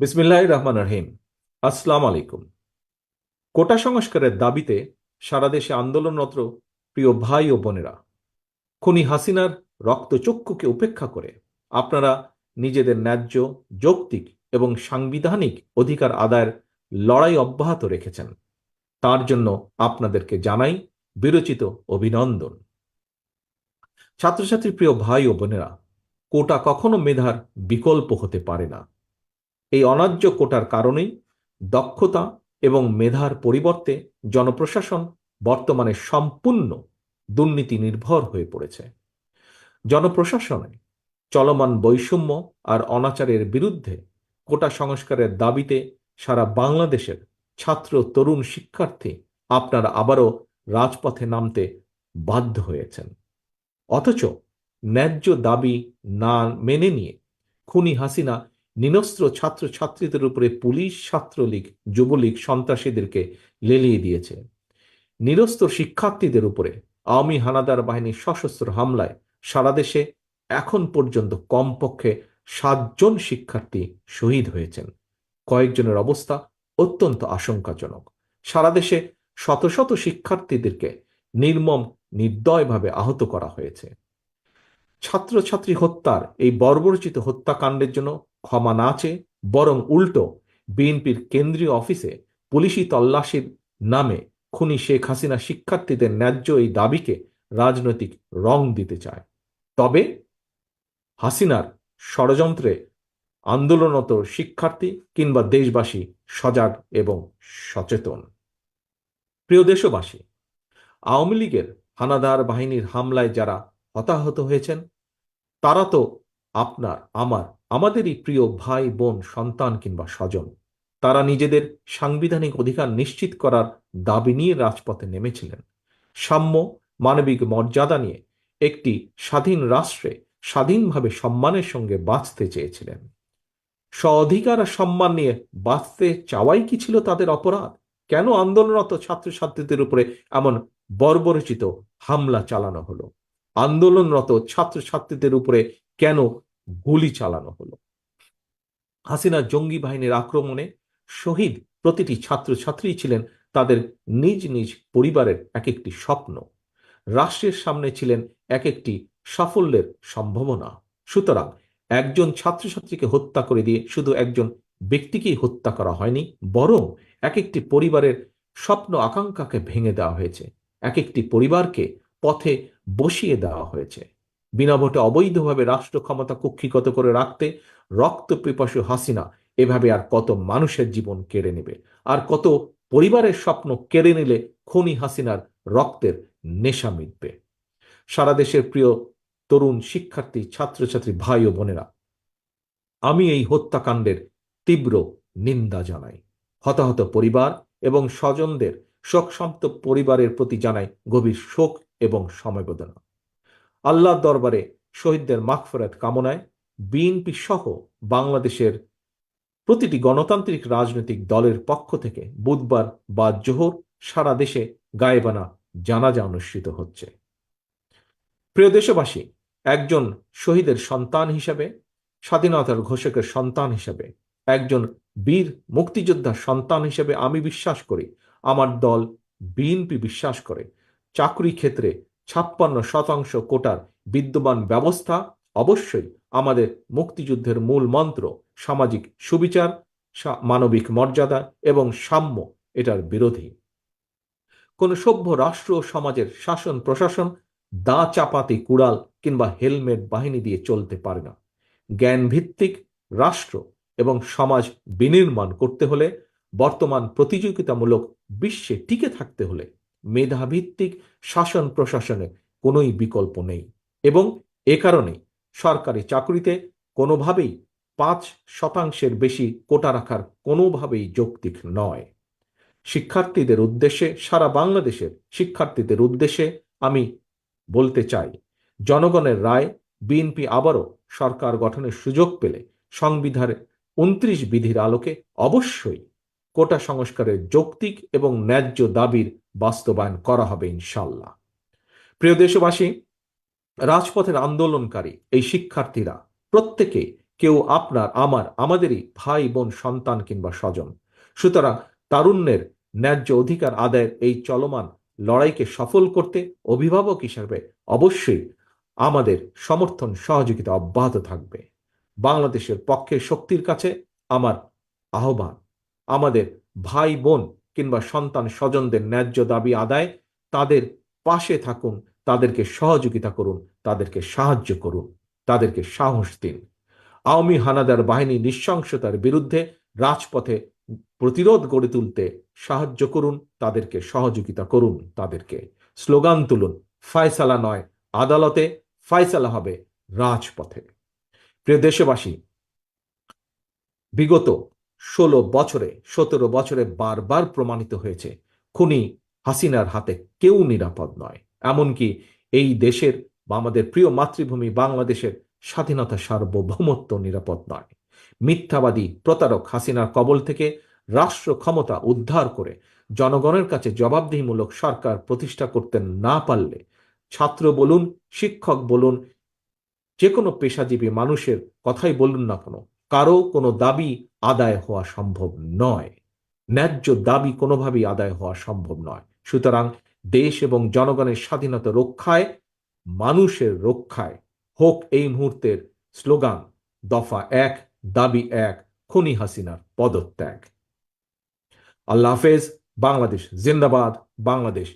বিসমিল্লাহ রহমান রহিম। আসসালাম আলাইকুম। কোটা সংস্কারের দাবিতে সারা দেশে আন্দোলনরত প্রিয় ভাই ও বোনেরা, খুনি হাসিনার রক্তচক্ষুকে উপেক্ষা করে আপনারা নিজেদের ন্যায্য, যৌক্তিক এবং সাংবিধানিক অধিকার আদায়ের লড়াই অব্যাহত রেখেছেন। তার জন্য আপনাদেরকে জানাই বিরচিত অভিনন্দন। ছাত্রছাত্রী প্রিয় ভাই ও বোনেরা, কোটা কখনো মেধার বিকল্প হতে পারে না। এই অন্যায্য কোটার কারণেই দক্ষতা এবং মেধার পরিবর্তে জনপ্রশাসন বর্তমানে সম্পূর্ণ দুর্নীতি নির্ভর হয়ে পড়েছে। জনপ্রশাসনে চলমান বৈষম্য আর অনাচারের বিরুদ্ধে কোটা সংস্কারের দাবিতে সারা বাংলাদেশের ছাত্র, তরুণ শিক্ষার্থী আপনারা আবারও রাজপথে নামতে বাধ্য হয়েছেন। অথচ ন্যায্য দাবি না মেনে নিয়ে খুনি হাসিনা নিনস্ত্র ছাত্র ছাত্রীদের উপরে পুলিশ, ছাত্রলীগ, যুবলীগ সন্ত্রাসীদেরকে লেলিয়ে দিয়েছে। নিরস্ত্র শিক্ষার্থীদের উপরে আওয়ামী হানাদার বাহিনীর সশস্ত্র হামলায় সারা দেশে এখন পর্যন্ত কমপক্ষে সাতজন শিক্ষার্থী শহীদ হয়েছেন। কয়েকজনের অবস্থা অত্যন্ত আশঙ্কাজনক। সারা দেশে শত শত শিক্ষার্থীদেরকে নির্মম, নির্দয়ভাবে আহত করা হয়েছে। ছাত্রছাত্রী হত্যার এই বর্বরচিত হত্যাকাণ্ডের জন্য ক্ষমা না চেয়ে, বরং উল্টো বিএনপির কেন্দ্রীয় অফিসে পুলিশি তল্লাশির নামে খুনি শেখ হাসিনা শিক্ষার্থীদের ন্যায্য এই দাবিকে রাজনৈতিক রং দিতে চায়। তবে হাসিনার ষড়যন্ত্রে আন্দোলনরত শিক্ষার্থী কিংবা দেশবাসী সজাগ এবং সচেতন। প্রিয় দেশবাসী, আওয়ামী লীগের হানাদার বাহিনীর হামলায় যারা হতাহত হয়েছেন, তারা তো আপনার, আমার, আমাদেরই প্রিয় ভাই, বোন, সন্তান কিংবা স্বজন, তারা নিজেদের সাংবিধানিক অধিকার নিশ্চিত করার দাবি নিয়ে রাজপথে নেমেছিলেন। সাম্য, মানবিক মর্যাদা নিয়ে একটি স্বাধীন রাষ্ট্রে স্বাধীনভাবে সম্মানের সঙ্গে বাঁচতে চেয়েছিলেন। স্ব অধিকার আর সম্মান নিয়ে বাঁচতে চাওয়াই কি ছিল তাদের অপরাধ? কেন আন্দোলনরত ছাত্রছাত্রীদের উপরে এমন বর্বরচিত হামলা চালানো হলো? আন্দোলনরত ছাত্রছাত্রীদের উপরে কেন গুলি চালানো হলো? হাসিনা জঙ্গি বাহিনীর আক্রমণে শহীদ প্রতিটি ছাত্রছাত্রী ছিলেন তাদের নিজ নিজ পরিবারের এক একটি স্বপ্ন। রাষ্ট্রের সামনে ছিলেন এক একটি সাফল্যের সম্ভাবনা। সুতরাং একজন ছাত্রছাত্রীকে হত্যা করে দিয়ে শুধু একজন ব্যক্তিকেই হত্যা করা হয়নি, বরং এক একটি পরিবারের স্বপ্ন আকাঙ্ক্ষাকে ভেঙে দেওয়া হয়েছে। এক একটি পরিবারকে পথে বসিয়ে দেওয়া হয়েছে। বিনা ভোটে অবৈধভাবে রাষ্ট্র ক্ষমতা কুক্ষিগত করে রাখতে রক্ত পিপাসু হাসিনা এভাবে আর কত মানুষের জীবন কেড়ে নেবে? আর কত পরিবারের স্বপ্ন কেড়ে নিলে খনি হাসিনার রক্তের নেশা মিটবে? সারা দেশের প্রিয় তরুণ শিক্ষার্থী, ছাত্রছাত্রী, ভাই ও বোনেরা, আমি এই হত্যাকাণ্ডের তীব্র নিন্দা জানাই। হতাহত পরিবার এবং স্বজনদের শোকসন্ত পরিবারের প্রতি জানাই গভীর শোক এবং সমবেদনা। আল্লাহর দরবারে শহীদদের মাগফিরাত কামনায় বিএনপি সহ বাংলাদেশের প্রতিটি গণতান্ত্রিক রাজনৈতিক দলের পক্ষ থেকে বুধবার বা জোহর সারা দেশে গায়েবানা জানাজা অনুষ্ঠিত হচ্ছে। প্রিয় দেশবাসী, একজন শহীদের সন্তান হিসাবে, স্বাধীনতার ঘোষকের সন্তান হিসাবে, একজন বীর মুক্তিযোদ্ধার সন্তান হিসেবে আমি বিশ্বাস করি, আমার দল বিএনপি বিশ্বাস করে, চাকরি ক্ষেত্রে ছাপ্পান্ন শতাংশ কোটার বিদ্যমান ব্যবস্থা অবশ্যই আমাদের মুক্তিযুদ্ধের মূল মন্ত্র, সামাজিক সুবিচার মানবিক মর্যাদা এবং সাম্য, এটার বিরোধী। কোন সভ্য রাষ্ট্র ও সমাজের শাসন প্রশাসন দা চাপাতি কুড়াল কিংবা হেলমেট বাহিনী দিয়ে চলতে পারে না। জ্ঞান ভিত্তিক রাষ্ট্র এবং সমাজ বিনির্মাণ করতে হলে, বর্তমান প্রতিযোগিতামূলক বিশ্বে টিকে থাকতে হলে মেধাভিত্তিক শাসন প্রশাসনে কোনোই বিকল্প নেই এবং এ কারণে সরকারি চাকরিতে কোনোভাবেই পাঁচ শতাংশের বেশি কোটা রাখার কোনোভাবেই যৌক্তিক নয়। শিক্ষার্থীদের উদ্দেশ্যে, সারা বাংলাদেশের শিক্ষার্থীদের উদ্দেশ্যে আমি বলতে চাই, জনগণের রায়, বিএনপি আবারও সরকার গঠনের সুযোগ পেলে সংবিধানের উনত্রিশ বিধির আলোকে অবশ্যই কোটা সংস্কারের যৌক্তিক এবং ন্যায্য দাবির বাস্তবায়ন করা হবে ইনশাল্লাহ প্রিয় দেশবাসী, রাজপথের আন্দোলনকারী এই শিক্ষার্থীরা, প্রত্যেকে কেউ আপনার, আমার, আমাদেরই ভাই, বোন, সন্তান কিংবা স্বজন, সুতরাং তারুণ্যের ন্যায্য অধিকার আদায়ের এই চলমান লড়াইকে সফল করতে অভিভাবক হিসাবে অবশ্যই আমাদের সমর্থন সহযোগিতা অব্যাহত থাকবে। বাংলাদেশের পক্ষে শক্তির কাছে আমার আহ্বান। আমাদের ভাই, বোন কিংবা সন্তান, স্বজনদের ন্যায্য দাবি আদায়, তাদের পাশে থাকুন, তাদেরকে সহযোগিতা করুন, তাদেরকে সাহায্য করুন, তাদেরকে সাহস দিন। আওয়ামী হানাদার বাহিনী নৃশংসতার বিরুদ্ধে রাজপথে প্রতিরোধ গড়ে তুলতে সাহায্য করুন, তাদেরকে সহযোগিতা করুন, তাদেরকে স্লোগান তুলুন, ফায়সালা নয়, আদালতে ফায়সালা হবে রাজপথে। প্রিয় দেশবাসী, বিগত ষোলো বছরে, সতেরো বছরে বারবার প্রমাণিত হয়েছে, খুনি হাসিনার হাতে কেউ নিরাপদ নয়। এমনকি এই দেশের বা আমাদের প্রিয় মাতৃভূমি বাংলাদেশের স্বাধীনতা সার্বভৌমত্ব নিরাপদ নয়। মিথ্যাবাদী প্রতারক হাসিনার কবল থেকে রাষ্ট্র ক্ষমতা উদ্ধার করে জনগণের কাছে জবাবদিহিমূলক সরকার প্রতিষ্ঠা করতে না পারলে ছাত্র বলুন, শিক্ষক বলুন যে কোনো পেশাজীবী মানুষের কথাই বলুন না কেন কারও কোনো দাবি আদায় হওয়া সম্ভব নয়। ন্যায্য দাবি কোনোভাবেই আদায় হওয়া সম্ভব নয়। সুতরাং দেশ এবং জনগণের স্বাধীনতা রক্ষায়, মানুষের রক্ষায় হোক এই মুহূর্তের স্লোগান, দফা এক, দাবি এক, খনি হাসিনার পদত্যাগ। আল্লাহ হাফেজ, বাংলাদেশ জিন্দাবাদ, বাংলাদেশ